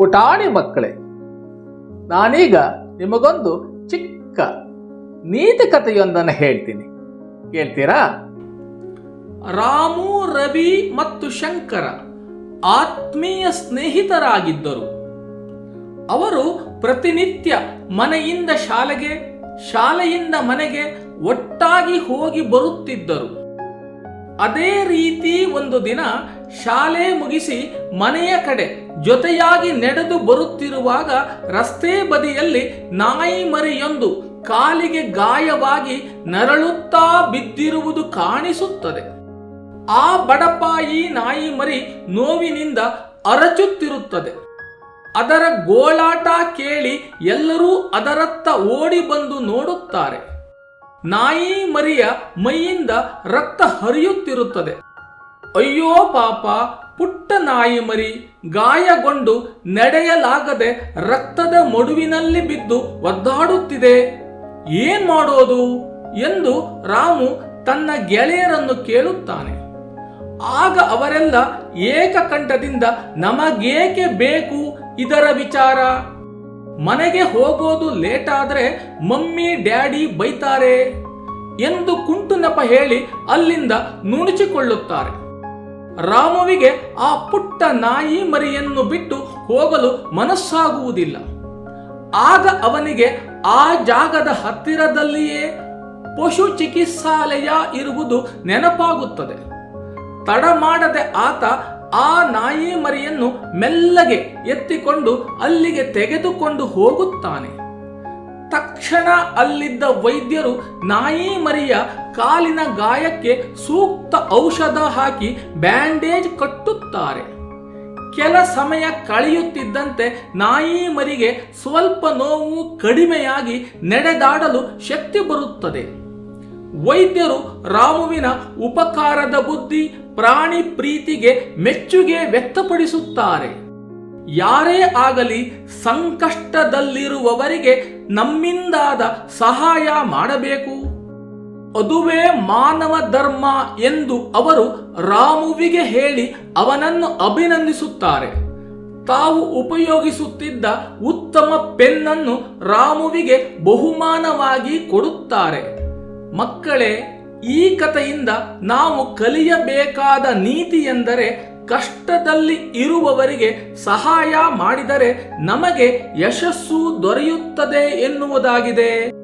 ಪುಟಾಣಿ ಮಕ್ಕಳೇ, ನಾನೀಗ ನಿಮಗೊಂದು ಚಿಕ್ಕ ನೀತಿ ಕಥೆಯೊಂದನ್ನು ಹೇಳ್ತೀನಿ. ಕೇಳ್ತೀರಾ? ರಾಮು, ರವಿ ಮತ್ತು ಶಂಕರ ಆತ್ಮೀಯ ಸ್ನೇಹಿತರಾಗಿದ್ದರು. ಅವರು ಪ್ರತಿನಿತ್ಯ ಮನೆಯಿಂದ ಶಾಲೆಗೆ, ಶಾಲೆಯಿಂದ ಮನೆಗೆ ಒಟ್ಟಾಗಿ ಹೋಗಿ ಬರುತ್ತಿದ್ದರು. ಅದೇ ರೀತಿ ಒಂದು ದಿನ ಶಾಲೆ ಮುಗಿಸಿ ಮನೆಯ ಕಡೆ ಜೊತೆಯಾಗಿ ನಡೆದು ಬರುತ್ತಿರುವಾಗ ರಸ್ತೆ ಬದಿಯಲ್ಲಿ ನಾಯಿ ಮರಿಯೊಂದು ಕಾಲಿಗೆ ಗಾಯವಾಗಿ ನರಳುತ್ತಾ ಬಿದ್ದಿರುವುದು ಕಾಣಿಸುತ್ತದೆ. ಆ ಬಡಪಾಯಿ ನಾಯಿ ಮರಿ ನೋವಿನಿಂದ ಅರಚುತ್ತಿರುತ್ತದೆ. ಅದರ ಗೋಳಾಟ ಕೇಳಿ ಎಲ್ಲರೂ ಅದರತ್ತ ಓಡಿ ಬಂದು ನೋಡುತ್ತಾರೆ. ನಾಯಿ ಮರಿಯ ಮೈಯಿಂದ ರಕ್ತ ಹರಿಯುತ್ತಿರುತ್ತದೆ. ಅಯ್ಯೋ ಪಾಪ, ಪುಟ್ಟ ನಾಯಿ ಮರಿ ಗಾಯಗೊಂಡು ನಡೆಯಲಾಗದೆ ರಕ್ತದ ಮಡುವಿನಲ್ಲಿ ಬಿದ್ದು ಒದ್ದಾಡುತ್ತಿದೆ. ಏನ್ ಮಾಡೋದು? ಎಂದು ರಾಮು ತನ್ನ ಗೆಳೆಯರನ್ನು ಕೇಳುತ್ತಾನೆ. ಆಗ ಅವರೆಲ್ಲ ಏಕಕಂಠದಿಂದ ನಮಗೇಕೆ ಬೇಕು ಇದರ ವಿಚಾರ? ಮನೆಗೆ ಹೋಗೋದು ಲೇಟ್ ಆದ್ರೆ ಮಮ್ಮಿ, ಡ್ಯಾಡಿ ಬೈತಾರೆ ಎಂದು ಕುಂಟು ನೆಪ ಹೇಳಿ ಅಲ್ಲಿಂದ ನುಣುಚಿಕೊಳ್ಳುತ್ತಾರೆ. ರಾಮುವಿಗೆ ಆ ಪುಟ್ಟ ನಾಯಿ ಮರಿಯನ್ನು ಬಿಟ್ಟು ಹೋಗಲು ಮನಸ್ಸಾಗುವುದಿಲ್ಲ. ಆಗ ಅವನಿಗೆ ಆ ಜಾಗದ ಹತ್ತಿರದಲ್ಲಿಯೇ ಪಶು ಚಿಕಿತ್ಸಾಲಯ ಇರುವುದು ನೆನಪಾಗುತ್ತದೆ. ತಡ ಮಾಡದೆ ಆತ ಆ ನಾಯಿ ಮರಿಯನ್ನು ಮೆಲ್ಲಗೆ ಎತ್ತಿಕೊಂಡು ಅಲ್ಲಿಗೆ ತೆಗೆದುಕೊಂಡು ಹೋಗುತ್ತಾನೆ. ತಕ್ಷಣ ಅಲ್ಲಿದ್ದ ವೈದ್ಯರು ನಾಯಿ ಮರಿಯ ಕಾಲಿನ ಗಾಯಕ್ಕೆ ಸೂಕ್ತ ಔಷಧ ಹಾಕಿ ಬ್ಯಾಂಡೇಜ್ ಕಟ್ಟುತ್ತಾರೆ. ಕೆಲ ಸಮಯ ಕಳೆಯುತ್ತಿದ್ದಂತೆ ನಾಯಿ ಮರಿಗೆ ಸ್ವಲ್ಪ ನೋವು ಕಡಿಮೆಯಾಗಿ ನಡೆದಾಡಲು ಶಕ್ತಿ ಬರುತ್ತದೆ. ವೈದ್ಯರು ರಾಮುವಿನ ಉಪಕಾರದ ಬುದ್ಧಿ ಪ್ರಾಣಿ ಪ್ರೀತಿಗೆ ಮೆಚ್ಚುಗೆ ವ್ಯಕ್ತಪಡಿಸುತ್ತಾರೆ. ಯಾರೇ ಆಗಲಿ ಸಂಕಷ್ಟದಲ್ಲಿರುವವರಿಗೆ ನಮ್ಮಿಂದಾದ ಸಹಾಯ ಮಾಡಬೇಕು. ಅದುವೇ ಮಾನವ ಧರ್ಮ ಎಂದು ಅವರು ರಾಮುವಿಗೆ ಹೇಳಿ ಅವನನ್ನು ಅಭಿನಂದಿಸುತ್ತಾರೆ. ತಾವು ಉಪಯೋಗಿಸುತ್ತಿದ್ದ ಉತ್ತಮ ಪೆನ್ನನ್ನು ರಾಮುವಿಗೆ ಬಹುಮಾನವಾಗಿ ಕೊಡುತ್ತಾರೆ. ಮಕ್ಕಳೇ ಈ ಕಥೆಯಿಂದ ನಾವು ಕಲಿಯಬೇಕಾದ ನೀತಿ ಎಂದರೆ ಕಷ್ಟದಲ್ಲಿ ಇರುವವರಿಗೆ ಸಹಾಯ ಮಾಡಿದರೆ ನಮಗೆ ಯಶಸ್ಸು ದೊರೆಯುತ್ತದೆ ಎನ್ನುವುದಾಗಿದೆ.